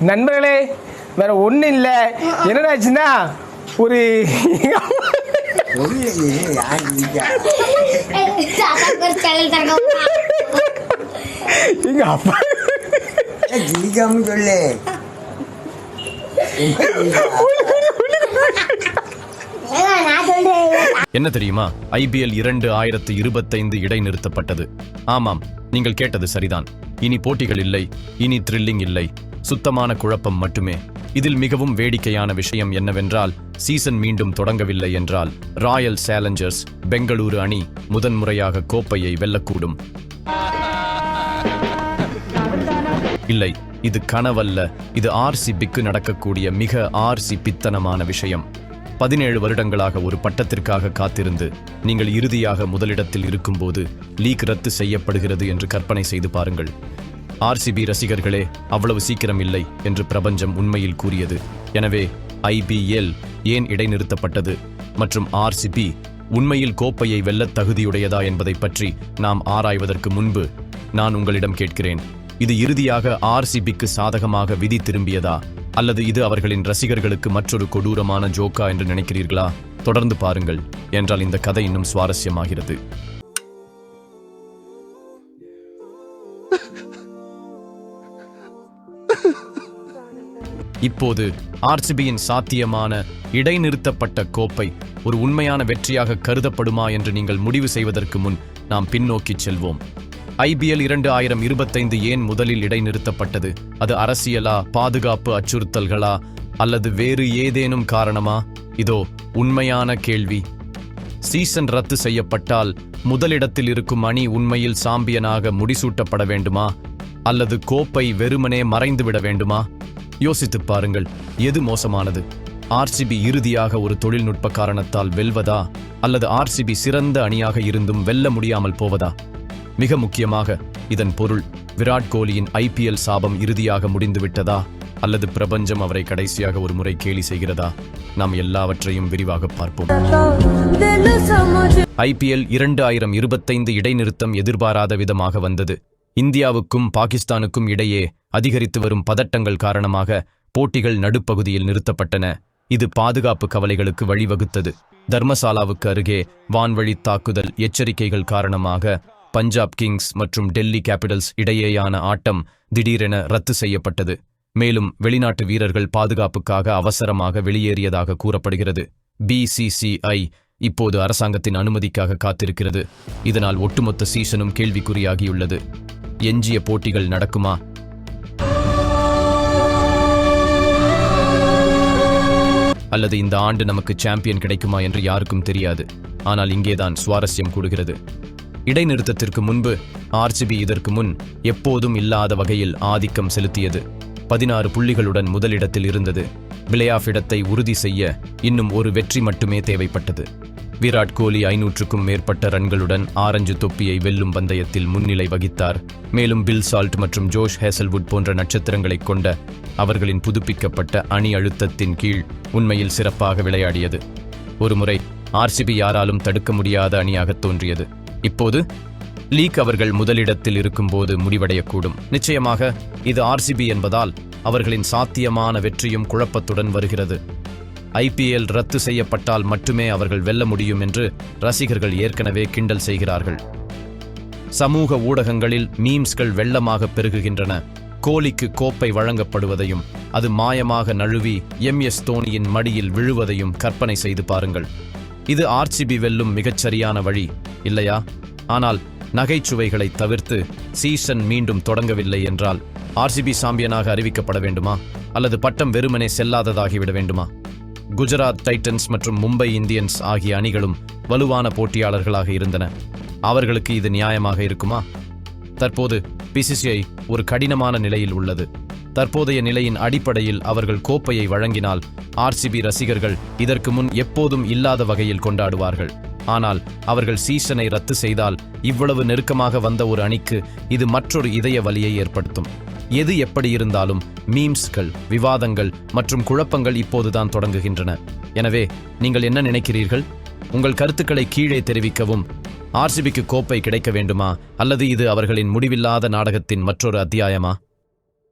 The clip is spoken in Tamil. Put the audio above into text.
நண்பர்களே வேற ஒன்றும் இல்லை. என்னடாச்சுன்னா ஒரு எங்க அப்பா. சொல்லு என்ன தெரியுமா? ஐபிஎல் இரண்டு ஆயிரத்து இருபத்தைந்து இடைநிறுத்தப்பட்டது. ஆமாம் நீங்கள் கேட்டது சரிதான். இனி போட்டிகள் இல்லை இனி த்ரில்லிங் இல்லை. சுத்தமான குழப்பம் மட்டுமே. இதில் மிகவும் வேடிக்கையான விஷயம் என்னவென்றால் சீசன் மீண்டும் தொடங்கவில்லை என்றால் ராயல் சேலஞ்சர்ஸ் பெங்களூரு அணி முதன்முறையாக கோப்பையை வெல்லக்கூடும். இல்லை இது கனவல்ல. இது ஆர்சிபிக்கு நடக்கக்கூடிய மிக ஆர்சி பித்தனமான விஷயம். பதினேழு வருடங்களாக ஒரு பட்டத்திற்காக காத்திருந்து நீங்கள் இறுதியாக முதலிடத்தில் இருக்கும்போது லீக் ரத்து செய்யப்படுகிறது என்று கற்பனை செய்து பாருங்கள். ஆர்சிபி ரசிகர்களே அவ்வளவு சீக்கிரம் இல்லை என்று பிரபஞ்சம் உண்மையில் கூறியது. எனவே ஐபிஎல் ஏன் இடைநிறுத்தப்பட்டது? மற்றும் ஆர்சிபி உண்மையில் கோப்பையை வெல்லத் தகுதியுடையதா என்பதை பற்றி நாம் ஆராய்வதற்கு முன்பு நான் உங்களிடம் கேட்கிறேன். இது இறுதியாக ஆர்சிபிக்கு சாதகமாக விதி திரும்பியதா? அல்லது இது அவர்களின் ரசிகர்களுக்கு மற்றொரு கொடூரமான ஜோக்கா என்று நினைக்கிறீர்களா? தொடர்ந்து பாருங்கள் என்றால் இந்த கதை இன்னும் சுவாரஸ்யமாகிறது. இப்போது ஆர்சிபியின் சாத்தியமான இடைநிறுத்தப்பட்ட கோப்பை ஒரு உண்மையான வெற்றியாக கருதப்படுமா என்று நீங்கள் முடிவு செய்வதற்கு முன் நாம் பின்னோக்கிச் செல்வோம். ஐபிஎல் இரண்டு ஆயிரம் இருபத்தைந்து ஏன் முதலில் இடைநிறுத்தப்பட்டது? அது அரசியலா பாதுகாப்பு அச்சுறுத்தல்களா அல்லது வேறு ஏதேனும் காரணமா? இதோ உண்மையான கேள்வி. சீசன் ரத்து செய்யப்பட்டால் முதலிடத்தில் இருக்கும் அணி உண்மையில் சாம்பியனாக முடிசூட்டப்பட வேண்டுமா? அல்லது கோப்பை வெறுமனே மறைந்துவிட வேண்டுமா? யோசித்துப் பாருங்கள் எது மோசமானது? ஆர்சிபி இறுதியாக ஒரு தொழில்நுட்ப காரணத்தால் வெல்வதா? அல்லது ஆர்சிபி சிறந்த அணியாக இருந்தும் வெல்ல முடியாமல் போவதா? மிக முக்கியமாக இதன் பொருள் விராட் கோலியின் ஐபிஎல் சாபம் இறுதியாக முடிந்துவிட்டதா? அல்லது பிரபஞ்சம் அவரை கடைசியாக ஒரு முறை கேலி செய்கிறதா? நாம் எல்லாவற்றையும் விரிவாக பார்ப்போம். ஐபிஎல் இரண்டு ஆயிரம் இருபத்தைந்து இடைநிறுத்தம் எதிர்பாராத விதமாக வந்தது. இந்தியாவுக்கும் பாகிஸ்தானுக்கும் இடையே அதிகரித்து வரும் பதட்டங்கள் காரணமாக போட்டிகள் நடுப்பகுதியில் நிறுத்தப்பட்டன. இது பாதுகாப்பு கவலைகளுக்கு வழிவகுத்தது. தர்மசாலாவுக்கு அருகே வான்வழி தாக்குதல் எச்சரிக்கைகள் காரணமாக பஞ்சாப் கிங்ஸ் மற்றும் டெல்லி கேபிட்டல்ஸ் இடையேயான ஆட்டம் திடீரென ரத்து செய்யப்பட்டது. மேலும் வெளிநாட்டு வீரர்கள் பாதுகாப்புக்காக அவசரமாக வெளியேறியதாக கூறப்படுகிறது. பிசிசிஐ இப்போது அரசாங்கத்தின் அனுமதிக்காக காத்திருக்கிறது. இதனால் ஒட்டுமொத்த சீசனும் கேள்விக்குறியாகியுள்ளது. எஞ்சிய போட்டிகள் நடக்குமா? அல்லது இந்த ஆண்டு நமக்கு சாம்பியன் கிடைக்குமா என்று யாருக்கும் தெரியாது. ஆனால் இங்கேதான் சுவாரஸ்யம் கூடுகிறது. இடைநிறுத்தத்திற்கு முன்பு ஆர்சிபி இதற்கு முன் எப்போதும் இல்லாத வகையில் ஆதிக்கம் செலுத்தியது. பதினாறு புள்ளிகளுடன் முதலிடத்தில் இருந்தது. பிளே ஆஃப் இடத்தை உறுதி செய்ய இன்னும் ஒரு வெற்றி மட்டுமே தேவைப்பட்டது. விராட் கோலி ஐநூற்றுக்கும் மேற்பட்ட ரன்களுடன் ஆரஞ்சு தொப்பியை வெல்லும் பந்தயத்தில் முன்னிலை வகித்தார். மேலும் பில் சால்ட் மற்றும் ஜோஷ் ஹேசல்வுட் போன்ற நட்சத்திரங்களைக் கொண்ட அவர்களின் புதுப்பிக்கப்பட்ட அணி அழுத்தத்தின் கீழ் உண்மையில் சிறப்பாக விளையாடியது. ஒருமுறை ஆர்சிபி யாராலும் தடுக்க முடியாத அணியாக தோன்றியது. இப்போது லீக் அவர்கள் முதலிடத்தில் இருக்கும்போது முடிவடையக்கூடும். நிச்சயமாக இது ஆர்சிபி என்பதால் அவர்களின் சாத்தியமான வெற்றியும் குழப்பத்துடன் வருகிறது. ஐபிஎல் ரத்து செய்யப்பட்டால் மட்டுமே அவர்கள் வெல்ல முடியும் என்று ரசிகர்கள் ஏற்கனவே கிண்டல் செய்கிறார்கள். சமூக ஊடகங்களில் மீம்ஸ்கள் வெள்ளமாக பெருகுகின்றன. கோலிக்கு கோப்பை வழங்கப்படுவதையும் அது மாயமாக நழுவி எம் எஸ் தோனியின் மடியில் விழுவதையும் கற்பனை செய்து பாருங்கள். இது ஆர்சிபி வெல்லும் மிகச்சரியான வழி இல்லையா? ஆனால் நகைச்சுவைகளை தவிர்த்து சீசன் மீண்டும் தொடங்கவில்லை என்றால் ஆர்சிபி சாம்பியனாக அறிவிக்கப்பட வேண்டுமா? அல்லது பட்டம் வெறுமனே செல்லாததாகிவிட வேண்டுமா? குஜராத் டைட்டன்ஸ் மற்றும் மும்பை இந்தியன்ஸ் ஆகிய அணிகளும் வலுவான போட்டியாளர்களாக இருந்தன. அவர்களுக்கு இது நியாயமாக இருக்குமா? தற்போது பிசிசிஐ ஒரு கடினமான நிலையில் உள்ளது. தற்போதைய நிலையின் அடிப்படையில் அவர்கள் கோப்பையை வழங்கினால் ஆர்சிபி ரசிகர்கள் இதற்கு முன் எப்போதும் இல்லாத வகையில் கொண்டாடுவார்கள். ஆனால் அவர்கள் சீசனை ரத்து செய்தால் இவ்வளவு நெருக்கமாக வந்த ஒரு அணிக்கு இது மற்றொரு இதய வலியை ஏற்படுத்தும். எது எப்படி இருந்தாலும் மீம்ஸ்கள் விவாதங்கள் மற்றும் குழப்பங்கள் இப்போதுதான் தொடங்குகின்றன. எனவே நீங்கள் என்ன நினைக்கிறீர்கள்? உங்கள் கருத்துக்களை கீழே தெரிவிக்கவும். ஆர்சிபிக்கு கோப்பை கிடைக்க வேண்டுமா? அல்லது இது அவர்களின் முடிவில்லாத நாடகத்தின் மற்றொரு அத்தியாயமா?